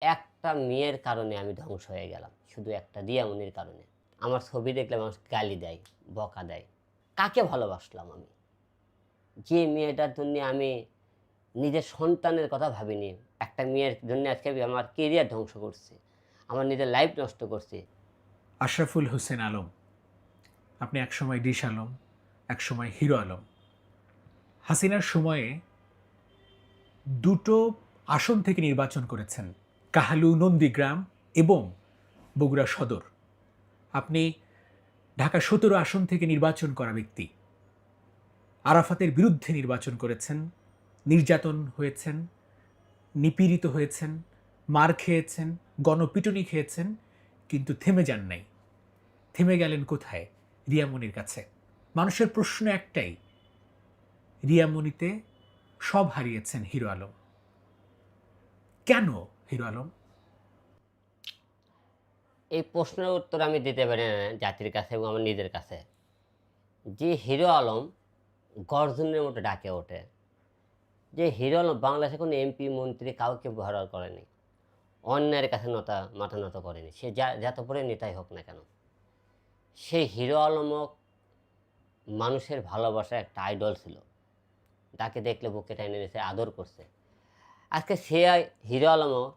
একটা মেয়ের কারণে আমি ধ্বংস হয়ে গেলাম, শুধু একটা দিয়ামনির কারণে। আমার ছবি দেখলে মানুষ গালি দেয়, বকা দেয়। কাকে ভালোবাসলাম আমি? যে মেয়েটার জন্য আমি নিজের সন্তানের কথা ভাবিনি, একটা মেয়ের জন্য আজকে আমি আমার কেরিয়ার ধ্বংস করছি, আমার নিজের লাইফ নষ্ট করছি। আশরাফুল হোসেন আলম, আপনি একসময় ডিশ আলম, একসময় হিরো আলম। হাসিনার সময়ে দুটো আসন থেকে নির্বাচন করেছেন। কাহালু নন্দীগ্রাম এবং বগুড়া সদর। আপনি ঢাকা সতেরো আসন থেকে নির্বাচন করা ব্যক্তি। আরাফাতের বিরুদ্ধে নির্বাচন করেছেন, নির্যাতন হয়েছেন, নিপীড়িত হয়েছেন, মার খেয়েছেন, গণপিটুনি খেয়েছেন, কিন্তু থেমে যান নাই। থেমে গেলেন কোথায়? রিয়ামণির কাছে। মানুষের প্রশ্ন একটাই, রিয়ামণিতে সব হারিয়েছেন হিরো আলম। কেন হিরো আলম? এই প্রশ্নের উত্তর আমি দিতে পারি না জাতির কাছে এবং আমার নিজের কাছে। যে হিরো আলম গর্জনের মতো ডাকে ওঠে। যে হিরো আলম বাংলাদেশে কোনো এমপি, মন্ত্রী কাউকে ভরার করেনি। অন্যের কাছে নতা, মাথা নত করেনি। সে যা যত পরে নেতাই হোক না কেন। সেই হিরো আলমক মানুষের ভালোবাসা একটা আইডল ছিল। তাকে দেখলে বুকে টেনে নিয়েছে আদর করছে। আজকে সে হিরো আলমও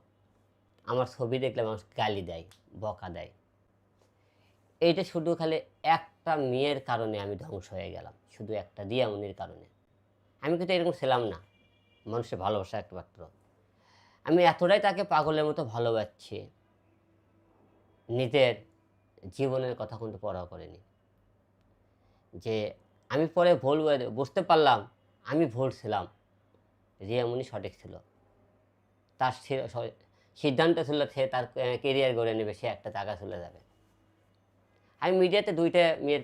আমার ছবি দেখলে মানুষ গালি দেয়, বকা দেয়। এইটা শুধু খালি একটা মেয়ের কারণে আমি ধ্বংস হয়ে গেলাম, শুধু একটা দিয়ামনির কারণে। আমি কিন্তু এরকম ছিলাম না, মানুষের ভালোবাসা একটা মাত্র আমি এতটাই তাকে পাগলের মতো ভালোবাসছি, নিজের জীবনের কথা কিন্তু পড়া করিনি। যে আমি পরে ভুল বুঝে- বুঝতে পারলাম, আমি ভুল ছিলাম রিয়ামনি সঠিক ছিল। তার সিদ্ধান্ত ছিল সে তার কেরিয়ার গড়ে নেবে, সে একটা জায়গা চলে যাবে। আমি মিডিয়াতে দুইটা মেয়ের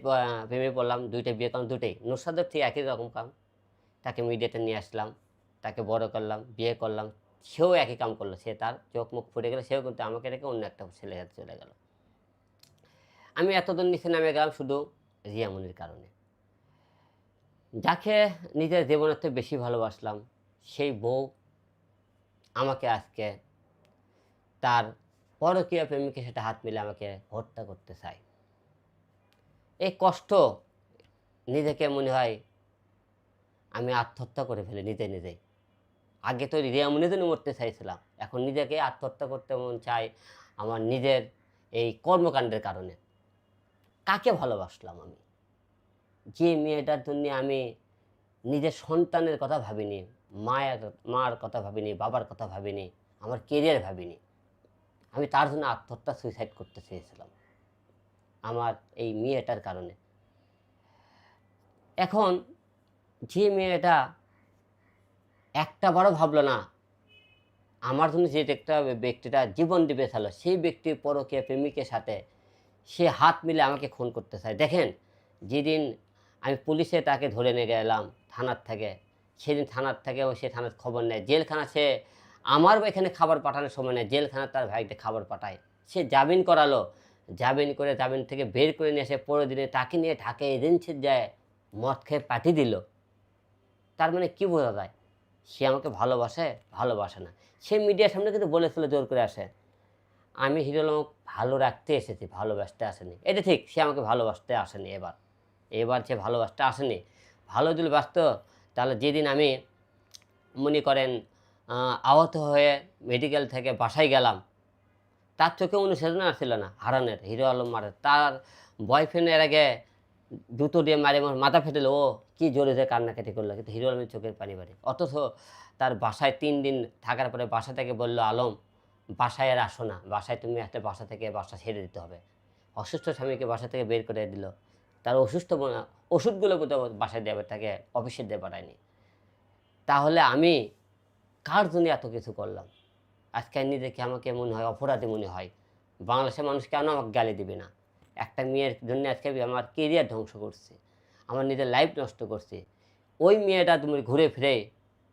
প্রেমে পড়লাম, দুইটা বিয়ে করলাম দুটোই নুসাদের ঠিক একই রকম কাম। তাকে মিডিয়াতে নিয়ে আসলাম, তাকে বড় করলাম, বিয়ে করলাম, সেও একই কাম করল, সে তার চোখ মুখ ফুটে গেলো, সেও কিন্তু আমাকে রেখে অন্য একটা ছেলের হাতে চলে গেল। আমি এতদিন নিচে নামে গেলাম শুধু রিয়ামনির কারণে। যাকে নিজের জীবনের বেশি ভালোবাসলাম, সেই বউ আমাকে আজকে তার পরকীয় প্রেমিকের সাথে হাত মিলে আমাকে হত্যা করতে চায়। এই কষ্ট নিজেকে মনে হয় আমি আত্মহত্যা করে ফেলি নিজে নিজেই আগে তো রিয়ামনির জন্য মরতে চাইছিলাম, এখন নিজেকে আত্মহত্যা করতে মন চাই আমার নিজের এই কর্মকাণ্ডের কারণে। কাকে ভালোবাসলাম আমি? যে মেয়েটার জন্য আমি নিজের সন্তানের কথা ভাবিনি মায়ের, মার কথা ভাবিনি, বাবার কথা ভাবিনি, আমার কেরিয়ার ভাবিনি। আমি তার জন্য আত্মহত্যা সুইসাইড করতে চেয়েছিলাম। আমার এই মেয়েটার কারণে। এখন যে মেয়েটা একটা বারও ভাবলো না, আমার জন্য যে একটা ব্যক্তিটা জীবন দিবে চালো সেই ব্যক্তির পরকীয় প্রেমিকের সাথে সে হাত মিলে আমাকে খুন করতে চায়। দেখেন, যেদিন আমি পুলিশে তাকে ধরে নিয়ে গেলাম, থানার থেকে সেদিন থানার থেকে ও সে থানার খবর নেয়। জেলখানা সে আমার এখানে খাবার পাঠানোর সময় নেই জেলখানা তার ভাইকে খাবার পাঠায়। সে জামিন করালো। জামিন করে জামিন থেকে বের করে নিয়ে এসে পরের দিনে তাকে নিয়ে ঢাকে এজেন্সির যায় মদ খেয়ে পাঠিয়ে দিল। তার মানে কি বোঝা যায়? সে আমাকে ভালোবাসে? ভালোবাসে না। সে মিডিয়ার সামনে কিন্তু বলেছিল জোর করে আসে। আমি হিরো আলমকে ভালো রাখতে এসেছি, ভালোবাসতে আসেনি। এটা ঠিক, সে আমাকে ভালোবাসতে আসেনি এবার। এবার সে ভালোবাসতে আসেনি। ভালো যদি বাসত তাহলে যেদিন আমি মনে করেন আহত হয়ে মেডিকেল থেকে বাসায় গেলাম, তার চোখে অনুশোচনা ছিল না, হারানের, হিরো আলম মারের। তার বয়ফ্রেন্ডের আগে জুতো দিয়ে মারে মাথা ফেটেলো ও কি জোরে জোরে কান্নাকাটি করল, কিন্তু হিরো আলমের চোখের পানি বাড়ি। অথচ তার বাসায় তিন দিন থাকার পরে বাসা থেকে বলল, আলম, বাসায় আর আসো না, বাসায় তুমি একটা বাসা থেকে বাসা ছেড়ে দিতে হবে। অসুস্থ স্বামীকে বাসা থেকে বের করে দিল। তার অসুস্থ ওষুধগুলো কোথাও বাসায় দেবে তাকে অফিসে দিয়ে পাঠায়নি তাহলে আমি কার জন্য এত কিছু করলাম? আজকে নিজেকে আমাকে মনে হয়, অপরাধী মনে হয়। বাংলাদেশের মানুষ কেন আমাকে গালি দিবে না? একটা মেয়ের জন্য আজকে আমার কেরিয়ার ধ্বংস করছে, আমার নিজের লাইফ নষ্ট করছে। ওই মেয়েটা তুমি ঘুরে ফিরে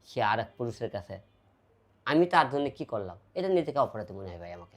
সে আর এক পুরুষের কাছে। আমি তার জন্য কি করলাম? এটা নিজেকে অপরাধী মনে হয় ভাই আমাকে।